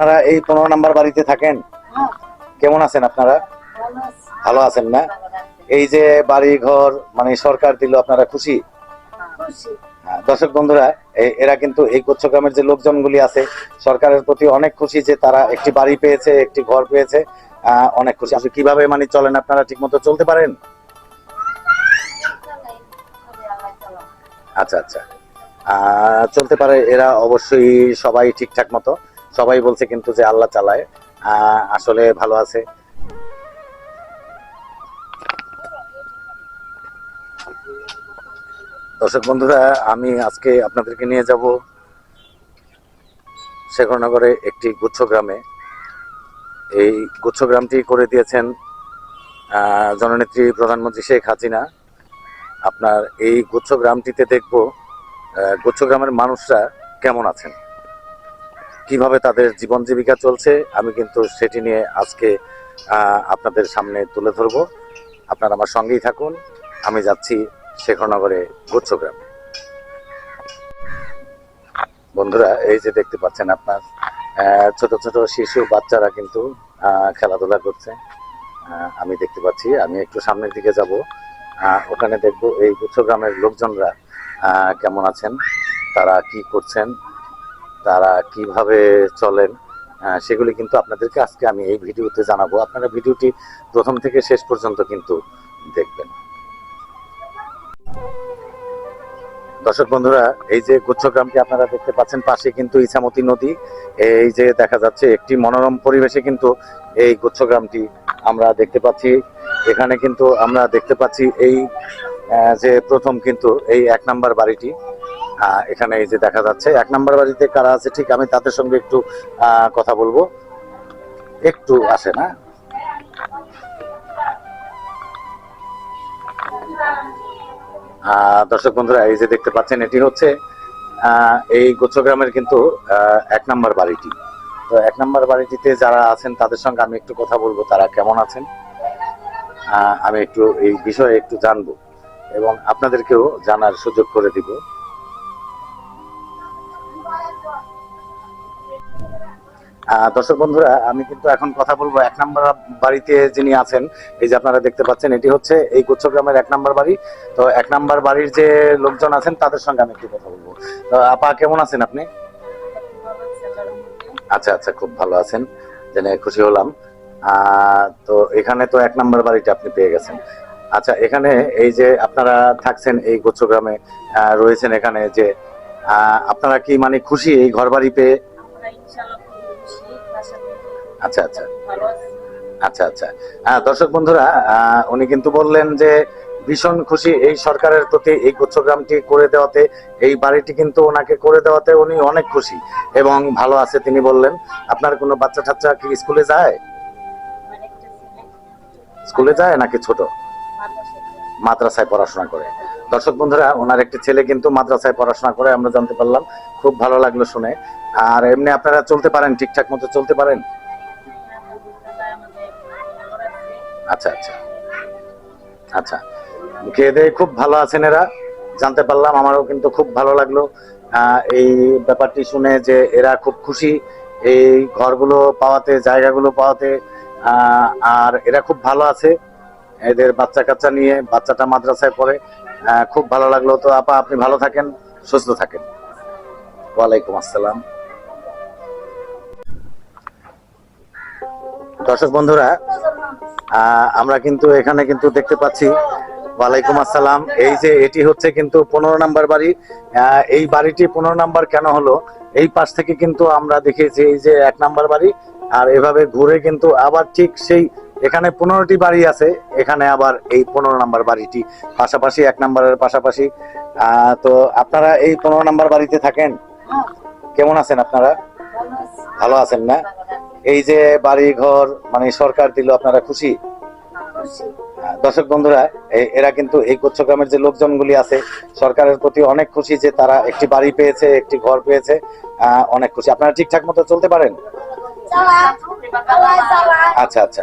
আপনারা এই পনেরো নাম্বার বাড়িতে থাকেন? কেমন আছেন আপনারা? ভালো আছেন না? এই যে বাড়ি ঘর মানে সরকার দিল আপনারা খুশি? হ্যাঁ, দর্শক বন্ধুরা এরা কিন্তু এই গুচ্ছগ্রামের যে লোকজনগুলি আছে সরকারের প্রতি অনেক খুশি যে তারা একটি বাড়ি পেয়েছে একটি ঘর পেয়েছে অনেক খুশি। আসলে কীভাবে মানে চলেন আপনারা ঠিক মতো চলতে পারেন? আচ্ছা আচ্ছা। আহ, চলতে পারে এরা অবশ্যই সবাই ঠিকঠাক মতো। সবাই বলছে কিন্তু যে আল্লাহ চালায়। আসলে ভালো আছে। দর্শক বন্ধুরা, আমি আজকে আপনাদেরকে নিয়ে যাব শেখরনগরে একটি গুচ্ছ গ্রামে এই গুচ্ছ গ্রামটি করে দিয়েছেন জননেত্রী প্রধানমন্ত্রী শেখ হাসিনা। আপনার এই গুচ্ছ গ্রামটিতে দেখব গুচ্ছ গ্রামের মানুষরা কেমন আছেন। কীভাবে তাদের জীবন জীবিকা চলছে, আমি কিন্তু সেটি নিয়ে আজকে আপনাদের সামনে তুলে ধরব। আপনারা আমার সঙ্গেই থাকুন। আমি যাচ্ছি শেখরনগরে গুচ্ছ গ্রামে বন্ধুরা, এই যে দেখতে পাচ্ছেন আপনার ছোট ছোট শিশু বাচ্চারা কিন্তু খেলাধুলা করছে। আমি দেখতে পাচ্ছি, আমি একটু সামনের দিকে যাব। ওখানে দেখব এই গুচ্ছগ্রামের লোকজনরা কেমন আছেন, তারা কি করছেন তারা কীভাবে চলেন সেগুলি কিন্তু আপনাদেরকে আজকে আমি এই ভিডিওতে জানাব। আপনারা ভিডিওটি প্রথম থেকে শেষ পর্যন্ত কিন্তু দেখবেন। দর্শক বন্ধুরা, এই যে গুচ্ছগ্রামটি আপনারা দেখতে পাচ্ছেন, পাশে কিন্তু ইছামতি নদী। এই যে দেখা যাচ্ছে, একটি মনোরম পরিবেশে কিন্তু এই গুচ্ছগ্রামটি আমরা দেখতে পাচ্ছি। এখানে কিন্তু আমরা দেখতে পাচ্ছি এই যে প্রথম কিন্তু এই এক নাম্বার বাড়িটি। এখানে এই যে দেখা যাচ্ছে, এক নাম্বার বাড়িতে কারা আছে, ঠিক আমি তাদের সঙ্গে একটু কথা বলব। একটু আসে না দর্শক বন্ধুরা, এই যে দেখতে পাচ্ছেন, এটি হচ্ছে এই গোচ্ছগ্রামের কিন্তু এক নাম্বার বাড়িটি। তো এক নাম্বার বাড়িটিতে যারা আছেন, তাদের সঙ্গে আমি একটু কথা বলব, তারা কেমন আছেন? আমি একটু এই বিষয়ে একটু জানব এবং আপনাদেরকেও জানার সুযোগ করে দিব। দর্শক বন্ধুরা আমি কিন্তু এখন কথা বলব এক নাম্বার বাড়িতে যিনি আছেন এই যে আপনারা দেখতে পাচ্ছেন এটি হচ্ছে এই গুচ্ছগ্রামের এক নাম্বার বাড়ি। তো এক নাম্বার বাড়ির যে লোকজন আছেন তাদের সঙ্গে আমি একটু কথা বলব। তো আপা কেমন আছেন আপনি? আচ্ছা আচ্ছা খুব ভালো আছেন জেনে খুশি হলাম। তো এখানে তো এক নাম্বার বাড়িটা আপনি পেয়ে গেছেন। আচ্ছা এখানে এই যে আপনারা থাকছেন এই গুচ্ছগ্রামে আহ, রয়েছেন এখানে যে আপনারা কি মানে খুশি এই ঘর বাড়ি পেয়ে আচ্ছা আচ্ছা। আচ্ছা আচ্ছা। দর্শক বন্ধুরা উনি কিন্তু বললেন যে ভীষণ খুশি এই সরকারের প্রতি এই গুচ্ছগ্রামটি করে দেওয়াতে, এই বাড়িটি কিন্তু ওনাকে করে দেওয়াতে উনি অনেক খুশি এবং ভালো আছে তিনি বললেন। আপনার কোনো বাচ্চা টাচ্চা কি স্কুলে যায়? স্কুলে যায় নাকি ছোট? মাদ্রাসায় পড়াশোনা করে। দর্শক বন্ধুরা, ওনার একটি ছেলে কিন্তু মাদ্রাসায় পড়াশোনা করে, আমরা জানতে পারলাম। খুব ভালো লাগল শুনে। আর এমনি আপনারা চলতে পারেন, ঠিকঠাক মতো চলতে পারেন? আচ্ছা আচ্ছা। আচ্ছা খেয়ে খুব ভালো আছেন এরা। জানতে পারলাম আমারও কিন্তু খুব ভালো লাগল। এই ব্যাপারটি শুনে যে এরা খুব খুশি এই ঘরগুলো পাওয়াতে, জায়গাগুলো পাওয়াতে। আর এরা খুব ভালো আছে। এদের বাচ্চা কাচ্চা নিয়ে, বাচ্চাটা মাদ্রাসায় পড়ে। খুব ভালো লাগল। তো আপা, আপনি ভালো থাকেন, সুস্থ থাকেন। ওয়ালাইকুম আসসালাম। দর্শক বন্ধুরা আমরা কিন্তু এখানে কিন্তু দেখতে পাচ্ছি ওয়ালাইকুম আসসালাম। এই যে এটি হচ্ছে কিন্তু পনেরো নাম্বার বাড়ি। এই বাড়িটি পনেরো নাম্বার কেন হলো? এই পাশ থেকে কিন্তু আমরা দেখেছি এই যে এক নাম্বার বাড়ি আর এভাবে ঘুরে কিন্তু আবার ঠিক সেই এখানে পনেরোটি বাড়ি আছে এখানে আবার এই পনেরো নাম্বার বাড়িটি। পাশাপাশি এক নাম্বারের পাশাপাশি। তো আপনারা এই পনেরো নাম্বার বাড়িতে থাকেন? কেমন আছেন আপনারা? ভালো আছেন না? এই যে বাড়ি ঘর মানে সরকার দিল আপনারা খুশি? দর্শক বন্ধুরা এরা কিন্তু এই গুচ্ছগ্রামের যে লোকজনগুলি আছে সরকারের প্রতি অনেক খুশি যে তারা একটি বাড়ি পেয়েছে একটি ঘর পেয়েছে অনেক খুশি। আপনারা ঠিকঠাক মতো চলতে পারেন? আচ্ছা আচ্ছা।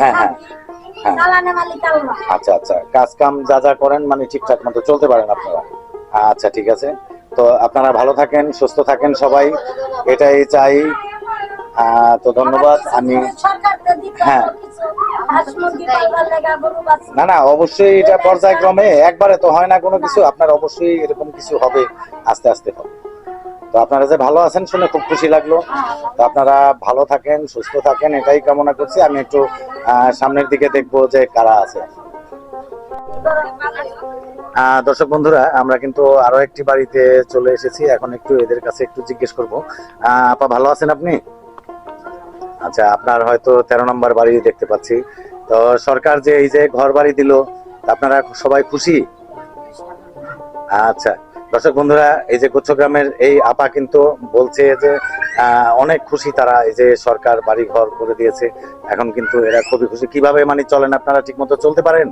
হ্যাঁ, হ্যাঁ, হ্যাঁ। আচ্ছা আচ্ছা। কাজ কাম যা যা করেন মানে ঠিকঠাক মতো চলতে পারেন আপনারা। আচ্ছা ঠিক আছে। তো আপনারা ভালো থাকেন সুস্থ থাকেন সবাই। এটাই চাই তো ধন্যবাদ আমি হ্যাঁ। না না অবশ্যই এটা পর্যায়ক্রমে একবারে তো হয় না কোনো কিছু আপনার অবশ্যই এরকম কিছু হবে আস্তে আস্তে হবে। তো আপনারা যে ভালো আছেন শুনে খুব খুশি লাগল। তো আপনারা ভালো থাকেন সুস্থ থাকেন এটাই কামনা করছি। আমি একটু আহ, সামনের দিকে দেখব যে কারা আছে। দর্শক বন্ধুরা আমরা কিন্তু আরও একটি বাড়িতে চলে এসেছি। এখন একটু এদের কাছে একটু জিজ্ঞেস করব। আহ, আপা ভালো আছেন আপনি? আচ্ছা আপনার হয়তো তেরো নম্বর বাড়ি দেখতে পাচ্ছি। তো সরকার যে এই যে ঘর বাড়ি দিল, আপনারা সবাই খুশি? আচ্ছা দর্শক বন্ধুরা, এই যে গুচ্ছগ্রামের এই আপা কিন্তু বলছে যে অনেক খুশি তারা এই যে সরকার বাড়ি ঘর করে দিয়েছে। এখন কিন্তু এরা খুবই খুশি। কীভাবে মানে চলেন, আপনারা ঠিক মতো চলতে পারেন?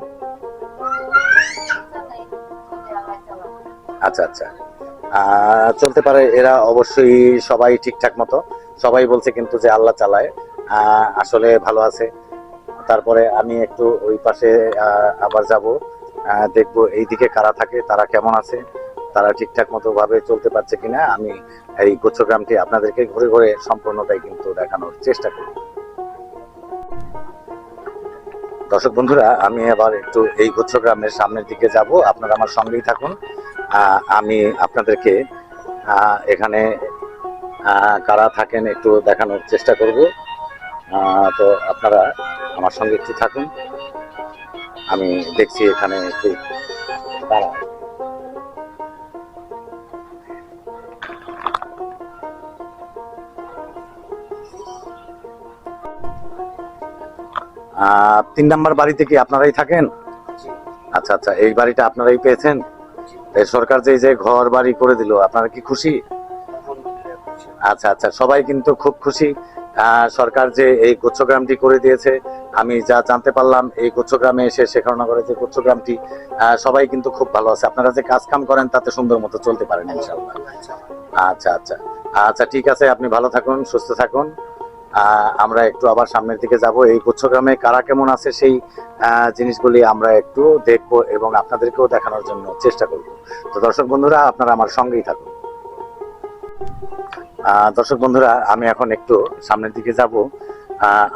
আচ্ছা আচ্ছা। চলতে পারে, এরা অবশ্যই সবাই ঠিকঠাক মতো। সবাই বলছে কিন্তু যে আল্লাহ চালায় আসলে ভালো আছে। তারপরে আমি একটু ওই পাশে আবার যাব দেখব এইদিকে কারা থাকে, তারা কেমন আছে, তারা ঠিকঠাক মতো ভাবে চলতে পারছে কিনা। আমি এই গুচ্ছগ্রামটি আপনাদেরকে ঘুরে ঘুরে সম্পূর্ণটাই কিন্তু দেখানোর চেষ্টা করি। দর্শক বন্ধুরা, আমি আবার একটু এই গুচ্ছগ্রামের সামনের দিকে যাব। আপনারা আমার সঙ্গেই থাকুন। আমি আপনাদেরকে এখানে কারা থাকেন একটু দেখানোর চেষ্টা করব। আহ, তো আপনারা আমার সঙ্গে একটু থাকুন। আমি দেখছি এখানে একটু আহ, তিন নাম্বার বাড়িতে কি আপনারাই থাকেন? আচ্ছা আচ্ছা এই বাড়িটা আপনারাই পেয়েছেন? এই সরকার যে যে ঘর বাড়ি করে দিল আপনারা কি খুশি? আচ্ছা আচ্ছা সবাই কিন্তু খুব খুশি। সরকার যে এই গুচ্ছগ্রামটি করে দিয়েছে, আমি যা জানতে পারলাম, এই গুচ্ছগ্রামে এসে শেখানোনগরে যে গুচ্ছগ্রামটি সবাই কিন্তু খুব ভালো আছে। আপনারা যে কাজ কাম করেন, তাতে সুন্দর মতো চলতে পারেন আচ্ছা আচ্ছা আচ্ছা ঠিক আছে, আপনি ভালো থাকুন, সুস্থ থাকুন। আমরা একটু আবার সামনের দিকে যাব। এই গুচ্ছগ্রামে কারা কেমন আছে, সেই জিনিসগুলি আমরা একটু দেখব এবং আপনাদেরকেও দেখানোর জন্য চেষ্টা করব। তো দর্শক বন্ধুরা, আপনারা আমার সঙ্গেই থাকুন। দর্শক বন্ধুরা, আমি এখন একটু সামনের দিকে যাব।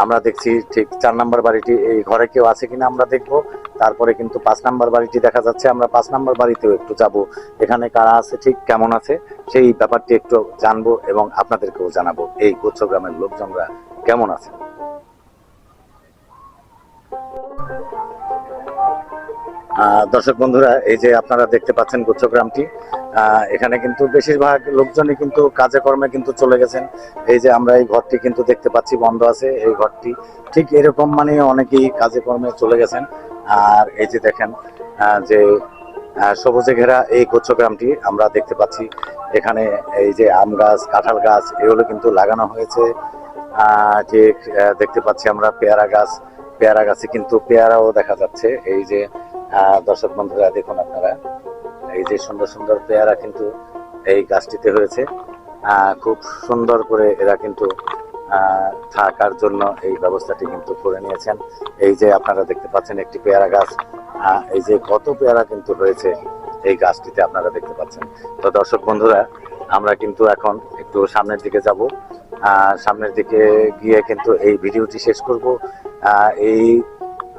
আমরা দেখছি ঠিক চার নাম্বার বাড়িটি, এই ঘরে কেউ আছে কিনা আমরা দেখব। তারপরে কিন্তু পাঁচ নাম্বার বাড়িটি দেখা যাচ্ছে, আমরা পাঁচ নাম্বার বাড়িতেও একটু যাব। এখানে কারা আছে, ঠিক কেমন আছে, সেই ব্যাপারটি একটু জানব এবং আপনাদেরকেও জানাব। এই গুচ্ছগ্রামের লোকজনরা কেমন আছে? দর্শক বন্ধুরা, এই যে আপনারা দেখতে পাচ্ছেন গুচ্ছগ্রামটি এখানে কিন্তু বেশিরভাগ লোকজনই কিন্তু কাজে কর্মে কিন্তু চলে গেছেন। এই যে আমরা এই ঘরটি কিন্তু দেখতে পাচ্ছি, বন্ধ আছে এই ঘরটি। ঠিক এরকম মানে অনেকেই কাজে কর্মে চলে গেছেন। আর এই যে দেখেন যে সবুজে ঘেরা এই গুচ্ছগ্রামটি আমরা দেখতে পাচ্ছি। এখানে এই যে আম গাছ, কাঁঠাল গাছ, এগুলো কিন্তু লাগানো হয়েছে। ঠিক দেখতে পাচ্ছি আমরা পেয়ারা গাছ। পেয়ারা গাছে কিন্তু পেয়ারাও দেখা যাচ্ছে। এই যে দর্শক বন্ধুরা, দেখুন আপনারা। এই যে সুন্দর সুন্দর পেয়ারা কিন্তু এই গাছটিতে হয়েছে। খুব সুন্দর করে এরা কিন্তু থাকার জন্য এই ব্যবস্থাটি কিন্তু করে নিয়েছেন। এই যে আপনারা দেখতে পাচ্ছেন একটি পেয়ারা গাছ। এই যে কত পেয়ারা কিন্তু হয়েছে এই গাছটিতে আপনারা দেখতে পাচ্ছেন। তো দর্শক বন্ধুরা, আমরা কিন্তু এখন একটু সামনের দিকে যাব। সামনের দিকে গিয়ে কিন্তু এই ভিডিওটি শেষ করব। এই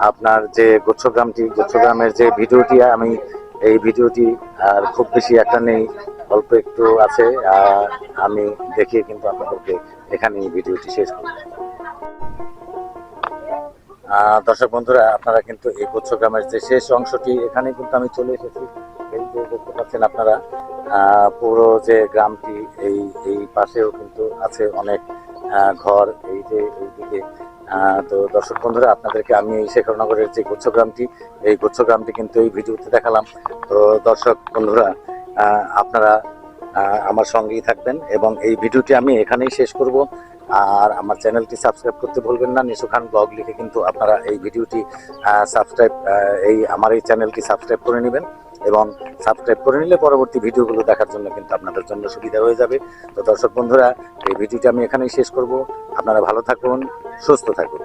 আপনার যে গুচ্ছগ্রামটি গুচ্ছগ্রামের যে ভিডিওটি, আমি এই ভিডিওটি আর খুব বেশি একটা নেই, অল্প একটু আছে আমি দেখিয়ে কিন্তু আপনাদেরকে এখানে ভিডিওটি শেষ করব। দর্শক বন্ধুরা, আপনারা কিন্তু এই গুচ্ছগ্রামের যে শেষ অংশটি, এখানে কিন্তু আমি চলে এসেছি। এই যে দেখতে পাচ্ছেন আপনারা পুরো যে গ্রামটি, এই এই পাশেও কিন্তু আছে অনেক ঘর, এই যে এইদিকে। তো দর্শক বন্ধুরা, আপনাদেরকে আমি এই শেখরনগরের যে গুচ্ছগ্রামটি, এই গুচ্ছগ্রামটি কিন্তু এই ভিডিওতে দেখালাম। তো দর্শক বন্ধুরা আপনারা আমার সঙ্গেই থাকবেন এবং এই ভিডিওটি আমি এখানেই শেষ করব। আর আমার চ্যানেলটি সাবস্ক্রাইব করতে ভুলবেন না। নিশু খান ব্লগ লিখে কিন্তু আপনারা এই ভিডিওটি সাবস্ক্রাইব এই আমার এই চ্যানেলটি সাবস্ক্রাইব করে নেবেন। এবং সাবস্ক্রাইব করে নিলে পরবর্তী ভিডিওগুলো দেখার জন্য কিন্তু আপনাদের জন্য সুবিধা হয়ে যাবে। তো দর্শক বন্ধুরা, এই ভিডিওটি আমি এখানেই শেষ করব। আপনারা ভালো থাকুন, সুস্থ থাকুন।